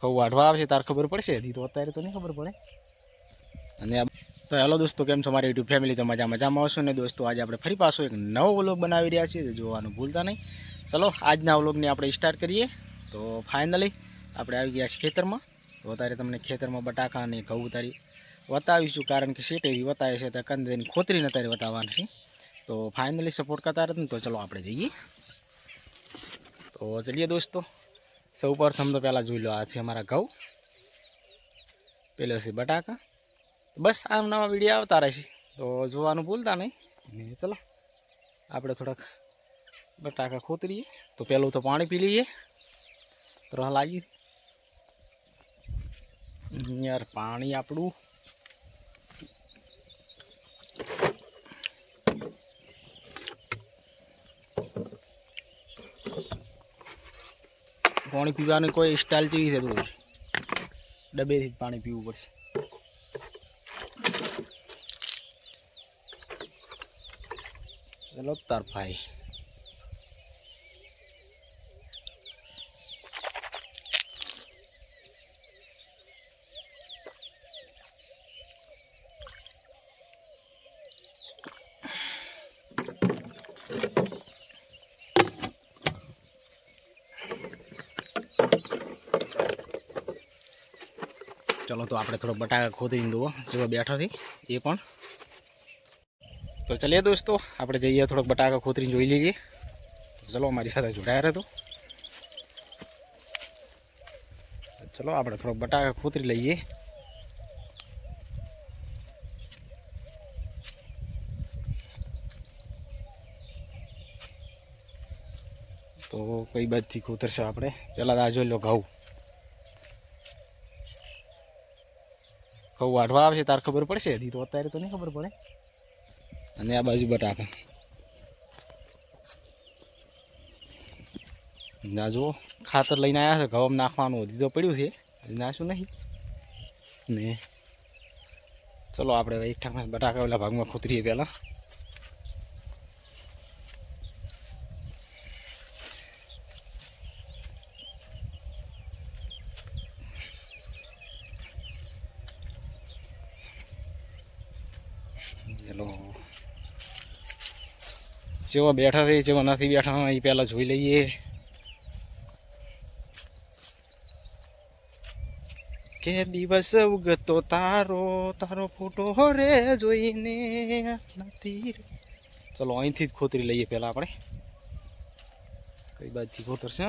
ઘઉં વાઢવા આવશે, તાર ખબર પડશે? હજી તો અત્યારે તો નહીં ખબર પડે. અને તો હેલો દોસ્તો, કેમ છો મારી યુટ્યુબ ફેમિલી તો મજા મજામાં આવશો ને દોસ્તો? આજે આપણે ફરી પાછો એક નવો વ્લોગ બનાવી રહ્યા છીએ જોવાનું ભૂલતા નહીં. ચલો, આજના વ્લોગને આપણે સ્ટાર્ટ કરીએ. તો ફાઇનલી આપણે આવી ગયા છીએ ખેતરમાં. તો અત્યારે તમને ખેતરમાં બટાકા અને ઘઉં ઉતારી બતાવીશું કારણ કે શેટેથી બતાવે છે, તો કંદની ખોતરીને અત્યારે બતાવવાનું છે. તો ફાઇનલી સપોર્ટ કરતા હતા ને, તો ચલો આપણે જઈએ. તો ચલીએ દોસ્તો. સૌ પ્રથમ તો પહેલાં જોઈ લો, આ છે અમારા ઘઉં. પેલો છે બટાકા. બસ આમ નવા વીડિયો આવતા રહેશે. તો જોવાનું ભૂલતા નહીં. ને ચલો, આપણે થોડાક બટાકા ખોતરીએ. તો પહેલું તો પાણી પી લઈએ. તો લાગી. યાર, પાણી આપણું પાણી પીવાની કોઈ સ્ટાઇલ જેવી છે તું? ડબેથી જ પાણી પીવું પડશે. ચલો તાર ભાઈ. ચલો તો આપણે થોડો બટાકા ખોદીને દો જેવા બેઠા થી એ પણ. તો ચલીએ દોસ્તો, આપણે જઈએ થોડોક બટાકા ખોતરીને જોઈ લઈએ. ચલો અમારી સાથે જોડાયા રહેતો ચલો, આપણે થોડોક બટાકા ખોતરી લઈએ. તો કઈ બાજુથી ખોતરશે આપણે. પહેલાં આ જોઈ લો ઘઉં. ઘઉં વાઢવા આવશે તાર ખબર પડશે? હજી તો અત્યારે તો નહીં ખબર પડે. અને આ બાજુ બટાકા. ના જુઓ, ખાતર લઈને આવ્યા છે, ઘઉં નાખવાનું હજી તો પડ્યું છે. હજી નાશું નહીં. ને ચલો આપણે એકઠામાં બટાકા ઓલા ભાગમાં ખોતરીએ પહેલાં. ચલો જેવા બેઠા છે, જેવા નથી બેઠા એ પહેલાં જોઈ લઈએ. કે દિવસ ઉગતો તારો તારો ફોટો રે જોઈને નથી ચલો, અહીંથી જ ખોતરી લઈએ પહેલાં આપણે. કઈ બાજુથી ખોતરશે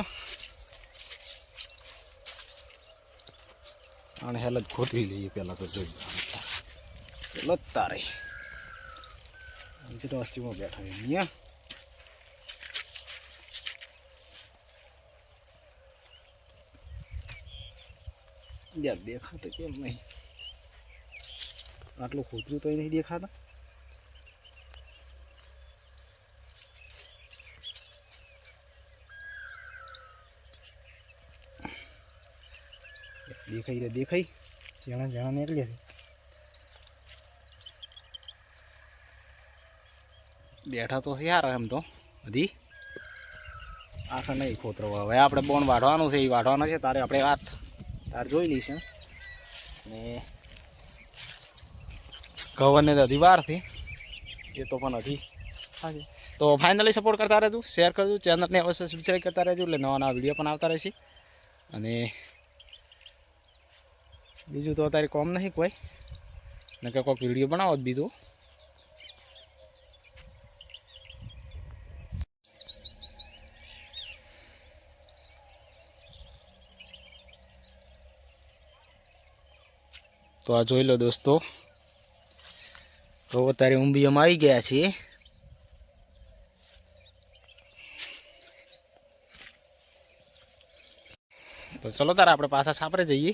અને હેલ જ ખોતરી લઈએ પહેલાં તો જોઈ. ચલો તારે અહીંથી તો વસ્તીમાં બેઠા છે અહીંયા યાર દેખાતા કેમ નહીં આટલું ખોતરું તો નહીં દેખાતા દેખાઈ રે દેખાઈ જણા જણા નીકળ્યા છે બેઠા તો છે યાર એમ તો. હજી આખા નહીં ખોતરો હવે આપણે બોન વાઢવાનું છે એ વાઢવાનો છે તારે આપણે વાત તાર જોઈ લઈશું ને કવરને તો હજી વારથી એ તો પણ હજી હા તો ફાઇનલી સપોર્ટ કરતા રહેજો શેર કરજો ચેનલને અવશ્ય સબસ્ક્રાઈબ કરતા રહેજો એટલે નવા નવા વીડિયો પણ આવતા રહેશે. અને બીજું તો અત્યારે કોમ નહીં કોઈ. નકર કોઈક વીડિયો બનાવો બીજો. તો આ જોઈ લો દોસ્તો. તો અત્યારે ઊંબીઓમાં આવી ગયા છીએ. તો ચલો તારે આપણે પાછા સાપરે જઈએ.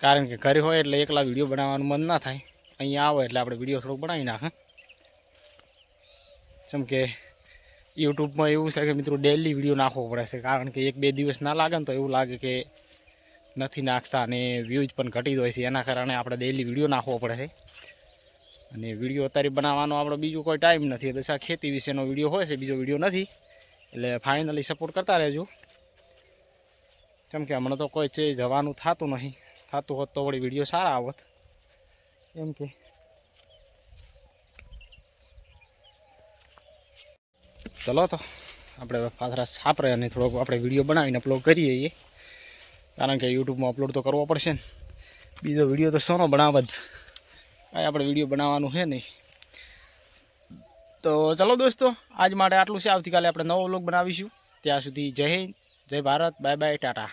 કારણ કે ઘરે હોય એટલે એકલા વીડિયો બનાવવાનું મન ના થાય. અહીંયા આવે એટલે આપણે વીડિયો થોડોક બનાવી નાખે. જેમ કે યુટ્યુબમાં એવું છે કે મિત્રો ડેલી વીડિયો નાખવો પડે છે. કારણ કે એક બે દિવસ ના લાગે ને તો એવું લાગે કે નથી નાખતા અને વ્યૂઝ પણ ઘટી જાય છે. એના કારણે આપણે ડેલી વીડિયો નાખવો પડે છે. અને વીડિયો અત્યારે બનાવવાનો આપણો બીજો કોઈ ટાઈમ નથી. બસ આ ખેતી વિશેનો વીડિયો હોય છે, બીજો વીડિયો નથી. એટલે ફાઇનલી સપોર્ટ કરતા રહેજો. કેમ કે હમણાં તો કોઈ છે જવાનું થતું નહીં. થતું હોત તો વળી વીડિયો સારા આવત. એમ કે. ચલો તો, આપણે પાથરા છાપરે અને થોડોક આપણે વીડિયો બનાવીને અપલોડ કરીએ કારણ કે યુટ્યુબમાં અપલોડ તો કરવો પડશે ને. બીજો વીડિયો તો શોનો બનાવ જ કાંઈ આપણે વીડિયો બનાવવાનું છે નહીં. તો ચલો દોસ્તો, આજ માટે આટલું છે. આવતીકાલે આપણે નવો વ્લોગ બનાવીશું. ત્યાં સુધી જય હિન્દ, જય ભારત, બાય બાય, ટાટા.